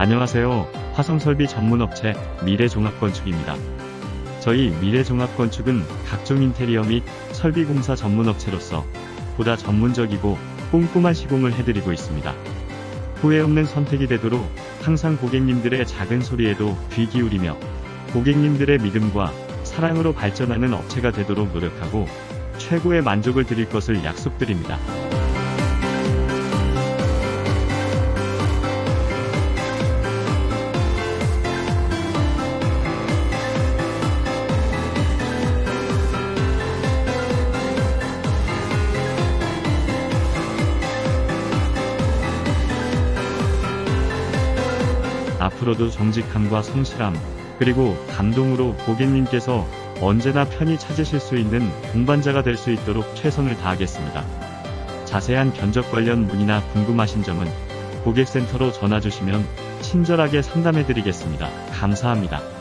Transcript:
안녕하세요. 화성설비 전문업체 미래종합건축입니다. 저희 미래종합건축은 각종 인테리어 및 설비공사 전문업체로서 보다 전문적이고 꼼꼼한 시공을 해드리고 있습니다. 후회 없는 선택이 되도록 항상 고객님들의 작은 소리에도 귀 기울이며 고객님들의 믿음과 사랑으로 발전하는 업체가 되도록 노력하고 최고의 만족을 드릴 것을 약속드립니다. 앞으로도 정직함과 성실함, 그리고 감동으로 고객님께서 언제나 편히 찾으실 수 있는 동반자가 될 수 있도록 최선을 다하겠습니다. 자세한 견적 관련 문의나 궁금하신 점은 고객센터로 전화 주시면 친절하게 상담해 드리겠습니다. 감사합니다.